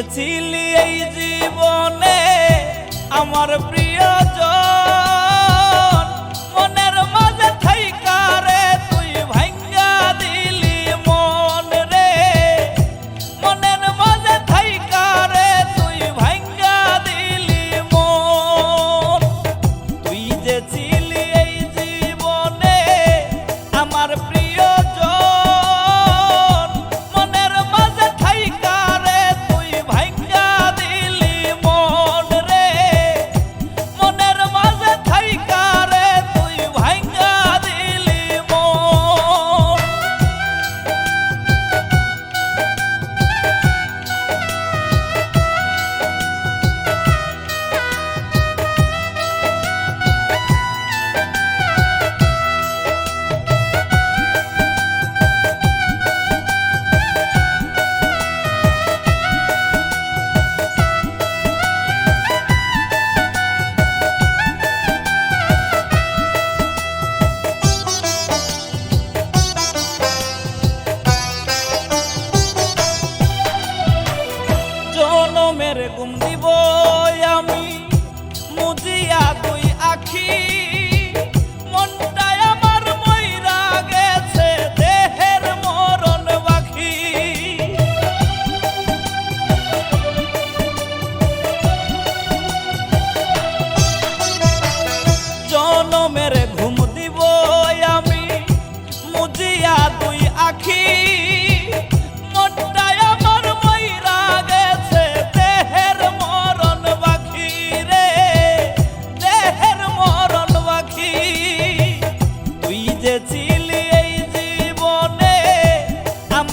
দিয়েছিলি এই জীবনে আমার প্রিয়জন। মনে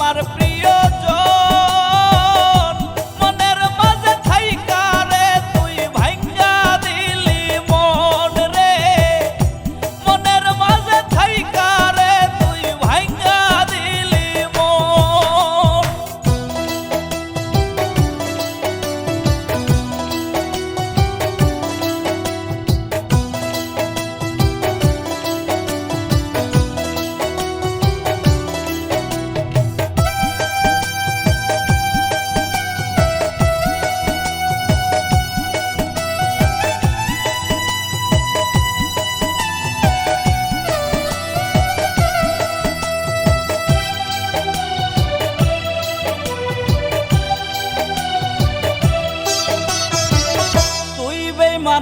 what the place.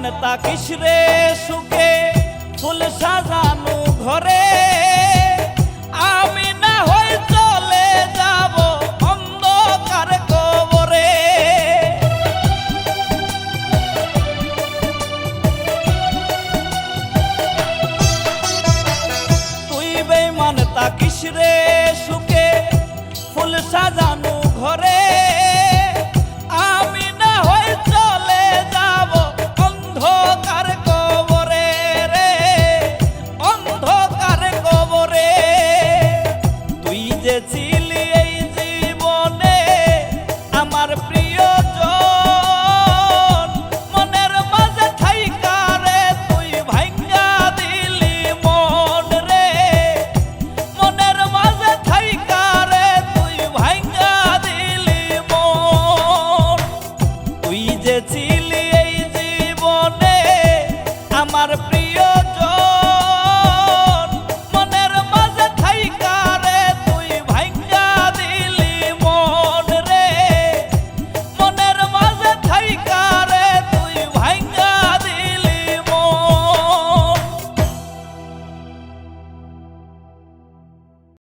মানতা কিসরে সুখ ছেড়েছিল